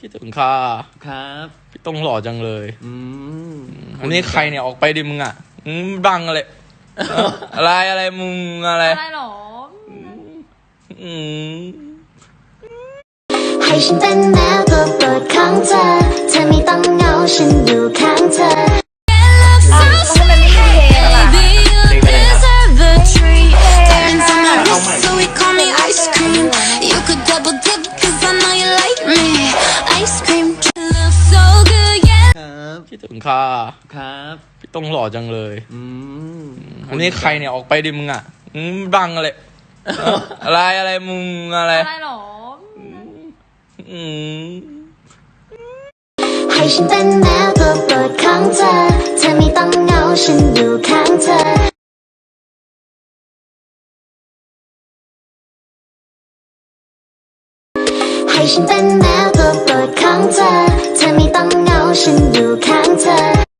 คิดถึงค่ะครับพี่ต้องหล่อจังเลย อืมอันนี้ใครเนี่ยออกไปดิมึงอะอืมบังอะไรเอ้าอะไรอะไรมึงอะไรอะไรหรออืมให้ฉันเป็นแมวตัวโปรดของเธอ เธอไม่ต้องเหงาฉันอยู่ข้างเธออ้าวแล้วทำไมไม่ขึ้นเพลงล่ะ Diamonds on my wrist, so we call me ice cream. You could double dip, ครับคิดถึงค่ะครับพี่ต้องหล่อจังเลย อืมอันนี้ใครเนี่ยออกไปดิมึงอะอืมบังอะไรเอ้าอะไรอะไรมึงอะไรอะไรหรออืมให้ฉันเป็นแมวตัวโปรดของเธอ เธอไม่ต้องเหงาฉันอยู่ข้างเธอให้ฉันเป็นแมวตัวโปรดของเธอ เธอไม่ต้องเหงาฉันอยู่ข้างเธอ